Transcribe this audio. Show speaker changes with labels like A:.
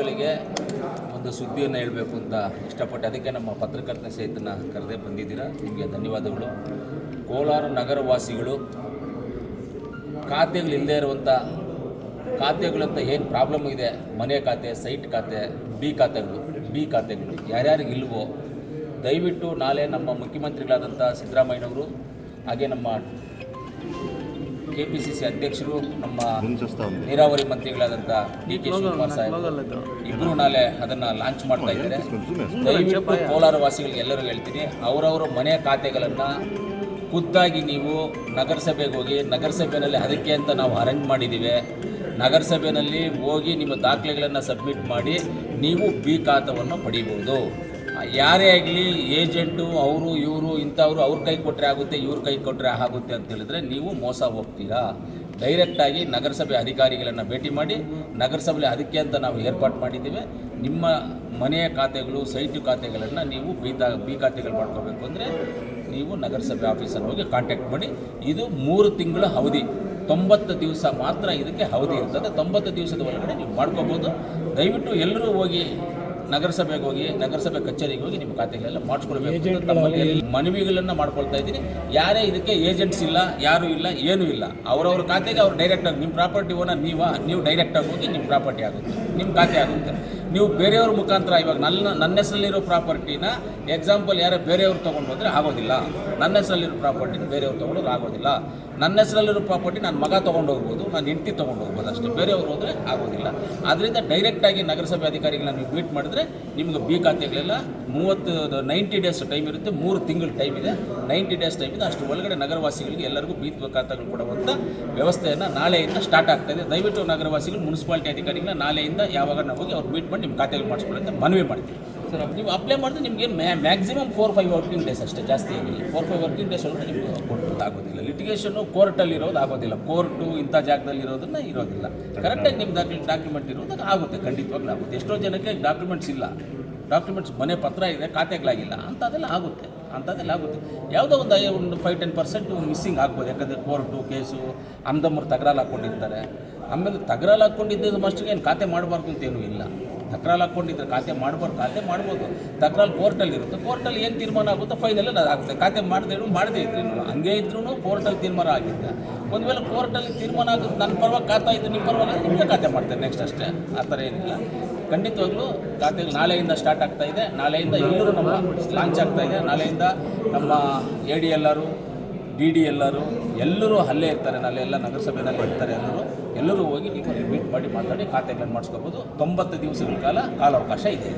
A: ಗಳಿಗೆ ಒಂದು ಸುದ್ದಿಯನ್ನು ಹೇಳಬೇಕು ಅಂತ ಇಷ್ಟಪಟ್ಟು ಅದಕ್ಕೆ ನಮ್ಮ ಪತ್ರಕರ್ತನ ಸಹಿತನ ಕರೆದೇ ಬಂದಿದ್ದೀರಾ? ನಿಮಗೆ ಧನ್ಯವಾದಗಳು. ಕೋಲಾರ ನಗರವಾಸಿಗಳು ಖಾತೆಗಳಿಲ್ಲದೆ ಇರುವಂಥ ಖಾತೆಗಳಂತ ಏನು ಪ್ರಾಬ್ಲಮ್ ಇದೆ? ಮನೆ ಖಾತೆ ಸೈಟ್ ಖಾತೆ ಬಿ ಖಾತೆಗಳು ಬಿ ಖಾತೆಗಳು ಯಾರ್ಯಾರಿಗೆ ಇಲ್ವೋ, ದಯವಿಟ್ಟು ನಾಳೆ ನಮ್ಮ ಮುಖ್ಯಮಂತ್ರಿಗಳಾದಂಥ ಸಿದ್ದರಾಮಯ್ಯನವರು, ಹಾಗೆ ನಮ್ಮ ಕೆ ಪಿ ಸಿ ಸಿ ಅಧ್ಯಕ್ಷರು ನಮ್ಮ ನೀರಾವರಿ ಮಂತ್ರಿಗಳಾದಂಥ ಡಿ ಕೆ ಶಿವಕುಮಾರ್ ಸಾಹೇಬ್ ಇಬ್ಬರು ನಾಳೆ ಅದನ್ನು ಲಾಂಚ್ ಮಾಡ್ತಾ ಇದ್ದಾರೆ. ದಯವಿಟ್ಟು ಕೋಲಾರ ವಾಸಿಗಳಿಗೆ ಎಲ್ಲರೂ ಹೇಳ್ತೀನಿ ಅವರವರ ಮನೆ ಖಾತೆಗಳನ್ನು ಖುದ್ದಾಗಿ ನೀವು ನಗರಸಭೆಗೆ ಹೋಗಿ ನಗರಸಭೆಯಲ್ಲಿ ಅದಕ್ಕೆ ಅಂತ ನಾವು ಅರೇಂಜ್ ಮಾಡಿದ್ದೀವಿ ನಗರಸಭೆಯಲ್ಲಿ ಹೋಗಿ ನಿಮ್ಮ ದಾಖಲೆಗಳನ್ನು ಸಬ್ಮಿಟ್ ಮಾಡಿ ನೀವು ಬಿ ಖಾತವನ್ನು ಪಡಿಬೋದು. ಯಾರೇ ಆಗಲಿ ಏಜೆಂಟು, ಅವರು, ಇವರು, ಇಂಥವ್ರು ಅವ್ರ ಕೈ ಕೊಟ್ಟರೆ ಆಗುತ್ತೆ, ಇವ್ರ ಕೈ ಕೊಟ್ಟರೆ ಆಗುತ್ತೆ ಅಂತ ಹೇಳಿದ್ರೆ ನೀವು ಮೋಸ ಹೋಗ್ತೀರಾ? ಡೈರೆಕ್ಟಾಗಿ ನಗರಸಭೆ ಅಧಿಕಾರಿಗಳನ್ನು ಭೇಟಿ ಮಾಡಿ ನಗರಸಭೆ ಅದಕ್ಕೆ ಅಂತ ನಾವು ಏರ್ಪಾಟ್ ಮಾಡಿದ್ದೀವಿ. ನಿಮ್ಮ ಮನೆಯ ಖಾತೆಗಳು, ಸೈಟು ಖಾತೆಗಳನ್ನು ನೀವು ಬಿ ತಾ, ಬಿ ಖಾತೆಗಳು ಮಾಡ್ಕೋಬೇಕು ಅಂದರೆ ನೀವು ನಗರಸಭೆ ಆಫೀಸನ್ನು ಹೋಗಿ ಕಾಂಟ್ಯಾಕ್ಟ್ ಮಾಡಿ. ಇದು ಮೂರು ತಿಂಗಳ ಅವಧಿ. ತೊಂಬತ್ತು ದಿವಸ ಮಾತ್ರ ಇದಕ್ಕೆ ಅವಧಿ ಇರ್ತದೆ. ತೊಂಬತ್ತು ದಿವಸದ ಒಳಗಡೆ ನೀವು ಮಾಡ್ಕೋಬೋದು. ದಯವಿಟ್ಟು ಎಲ್ಲರೂ ಹೋಗಿ ನಗರಸಭೆಗೆ ಹೋಗಿ ನಗರಸಭೆ ಕಚೇರಿಗೆ ಹೋಗಿ ನಿಮ್ಮ ಖಾತೆಗಳೆಲ್ಲ ಮಾಡಿಸ್ಕೊಳ್ಬೇಕು ಮನವಿಗಳನ್ನ ಮಾಡ್ಕೊಳ್ತಾ ಇದ್ದೀನಿ. ಯಾರೇ ಇದಕ್ಕೆ ಏಜೆಂಟ್ಸ್ ಇಲ್ಲ ಯಾರು ಇಲ್ಲ ಏನೂ ಇಲ್ಲ. ಅವರವ್ರ ಖಾತೆಗೆ ಅವ್ರು ಡೈರೆಕ್ಟಾಗಿ ನಿಮ್ಮ ಪ್ರಾಪರ್ಟಿ ಓನರ್ ನೀವು? ನೀವು ಡೈರೆಕ್ಟಾಗಿ ಹೋಗಿ ನಿಮ್ಮ ಪ್ರಾಪರ್ಟಿ ಆಗುತ್ತೆ. ನಿಮ್ಮ ಖಾತೆ ಆಗುತ್ತೆ. ನೀವು ಬೇರೆಯವ್ರ ಮುಖಾಂತರ ಇವಾಗ ನನ್ನ ನನ್ನ ಹೆಸರಲ್ಲಿರೋ ಪ್ರಾಪರ್ಟಿನ ಎಕ್ಸಾಂಪಲ್ ಯಾರೇ ಬೇರೆಯವ್ರು ತೊಗೊಂಡು ಹೋದರೆ ಆಗೋದಿಲ್ಲ. ನನ್ನ ಹೆಸರಲ್ಲಿರೋ ಪ್ರಾಪರ್ಟಿನ ಬೇರೆಯವ್ರು ತೊಗೊಂಡೋದ್ರೆ ಆಗೋದಿಲ್ಲ. ನನ್ನ ಹೆಸರಲ್ಲಿರೋ ಪ್ರಾಪರ್ಟಿ ನನ್ನ ಮಗ ತೊಗೊಂಡು ಹೋಗ್ಬೋದು, ನಾನು ಹೆಂಡತಿ ತೊಗೊಂಡು ಹೋಗ್ಬೋದು ಅಷ್ಟೇ. ಬೇರೆಯವ್ರು ಹೋದರೆ ಆಗೋದಿಲ್ಲ. ಆದ್ದರಿಂದ ಡೈರೆಕ್ಟಾಗಿ ನಗರಸಭೆ ಅಧಿಕಾರಿಗಳನ್ನ ನೀವು ಮೀಟ್ ಮಾಡಿದ್ರೆ ನಿಮಗೆ ಬಿ ಖಾತೆಗಳೆಲ್ಲ ಮೂವತ್ತು ನೈಂಟಿ ಡೇಸ್ ಟೈಮ್ ಇರುತ್ತೆ, ಮೂರು ತಿಂಗಳು ಟೈಮ್ ಇದೆ. ನೈಂಟಿ ಡೇಸ್ ಟೈಮ್ ಇದೆ. ಅಷ್ಟು ಒಳಗಡೆ ನಗರವಾಸಿಗಳಿಗೆ ಎಲ್ಲರಿಗೂ ಬಿ ಖಾತೆಗಳು ಕೊಡುವಂಥ ವ್ಯವಸ್ಥೆಯನ್ನು ನಾಳೆಯಿಂದ ಸ್ಟಾರ್ಟ್ ಆಗ್ತಾ ಇದೆ. ದಯವಿಟ್ಟು ನಗರವಾಸಿಗಳು ಮುನ್ಸಿಪಾಲಿಟಿ ಅಧಿಕಾರಿಗಳನ್ನ ನಾಳೆಯಿಂದ ಯಾವಾಗ ನಾವು ಹೋಗಿ ಅವ್ರು ಮೀಟ್ ಮಾಡಿ ನಿಮ್ಮ ಖಾತೆಗಳು ಮಾಡಿಸ್ಕೊಳ್ಳಿ ಅಂತ ಮನವಿ ಮಾಡ್ತೀವಿ. ಸರ್ ನೀವು ಅಪ್ಲೈ ಮಾಡಿದ್ರೆ ನಿಮಗೆ maximum four five working days ಅಷ್ಟೇ ಜಾಸ್ತಿ ಆಗಿಲ್ಲ ಫೋರ್ ಫೈವ್ ವರ್ಕಿಂಗ್ ಡೇಸ್ ಅಂದರೆ ನಿಮಗೆ ಕೊಡೋದು ಆಗೋದಿಲ್ಲ. ಲಿಟಿಗೇಷನು ಕೋರ್ಟಲ್ಲಿ ಇರೋದು ಆಗೋದಿಲ್ಲ. ಕೋರ್ಟು ಇಂಥ ಜಾಗದಲ್ಲಿ ಇರೋದನ್ನ ಇರೋದಿಲ್ಲ. ಕರೆಕ್ಟಾಗಿ ನಿಮ್ಮ ದಾಖಲೆ ಡಾಕ್ಯುಮೆಂಟ್ ಇರೋದಕ್ಕೆ ಆಗುತ್ತೆ. ಖಂಡಿತವಾಗ್ಲೂ ಆಗುತ್ತೆ. ಎಷ್ಟೋ ಜನಕ್ಕೆ ಡಾಕ್ಯುಮೆಂಟ್ಸ್ ಇಲ್ಲ. ಡಾಕ್ಯುಮೆಂಟ್ಸ್ ಮನೆ ಪತ್ರ ಇದೆ ಖಾತೆಗಳಾಗಿಲ್ಲ. ಅಂಥದ್ದೆಲ್ಲ ಆಗುತ್ತೆ. ಅಂಥದ್ದೆಲ್ಲ ಆಗುತ್ತೆ. ಯಾವುದೋ ಒಂದು ಐ- ಒಂದು ಫೈವ್ ಟೆನ್ ಪರ್ಸೆಂಟು ಮಿಸ್ಸಿಂಗ್ ಆಗ್ಬೋದು. ಯಾಕಂದರೆ ಕೋರ್ಟು ಕೇಸು ಅಂದಮ್ಮರು ತಗರಾಲು ಹಾಕ್ಕೊಂಡಿರ್ತಾರೆ ಆಮೇಲೆ ತಗರಾಲು ಹಾಕ್ಕೊಂಡಿದ್ದು ಮಸ್ಟಿಗೆ ಏನು ಖಾತೆ ಮಾಡಬಾರ್ದು ಅಂತೇನೂ ಇಲ್ಲ. ತಕರಾರು ಹಾಕ್ಕೊಂಡಿದ್ರೆ ಖಾತೆ ಮಾಡ್ಬಾರ್ದು ಖಾತೆ ಮಾಡ್ಬೋದು. ತಕರಾರು ಕೋರ್ಟಲ್ಲಿ ಇರುತ್ತೆ. ಕೋರ್ಟಲ್ಲಿ ಏನು ತೀರ್ಮಾನ ಆಗುತ್ತೋ? ಫೈನಲ್ ಆಗುತ್ತೆ ಖಾತೆ ಮಾಡದೇ ಮಾಡದೇ ಇದ್ರು. ಹಂಗೆ ಇದ್ರೂ ಕೋರ್ಟಲ್ಲಿ ತೀರ್ಮಾನ ಆಗಿದ್ದೆ ಒಂದು ವೇಳೆ ಕೋರ್ಟಲ್ಲಿ ತೀರ್ಮಾನ ಆಗುತ್ತೆ ನನ್ನ ಪರವಾಗಿ ಖಾತಾ ಇದ್ದು ನಿಮ್ಮ ಪರವಾಗಿ ನಿಮಗೆ ಖಾತೆ ಮಾಡ್ತಾರೆ ನೆಕ್ಸ್ಟ್ ಅಷ್ಟೇ. ಆ ಥರ ಏನಿಲ್ಲ. ಖಂಡಿತವಾಗ್ಲೂ ಖಾತೆ ನಾಳೆಯಿಂದ ಸ್ಟಾರ್ಟ್ ಆಗ್ತಾ ಇದೆ. ನಾಳೆಯಿಂದ ಎಲ್ಲರೂ ನಮ್ಮ ಲಾಂಚ್ ಆಗ್ತಾ ನಾಳೆಯಿಂದ ನಮ್ಮ ಎ ಡಿ ಎಲ್ಲರು ಡಿ ಡಿ ಎಲ್ಲರು, ಎಲ್ಲರೂ ಅಲ್ಲೇ ಇರ್ತಾರೆ ನಾಳೆ ಎಲ್ಲ ನಗರಸಭೆಯಲ್ಲಿ ಇರ್ತಾರೆ ಎಲ್ಲರೂ ಎಲ್ಲರೂ ಹೋಗಿ ನೀವು ಅಲ್ಲಿ ಮೀಟ್ ಮಾಡಿ ಮಾತಾಡಿ ಖಾತೆಗಳನ್ನು ಮಾಡಿಸ್ಕೋಬೋದು. ತೊಂಬತ್ತು ದಿವಸಗಳ ಕಾಲ, ಕಾಲಾವಕಾಶ ಇದೆ.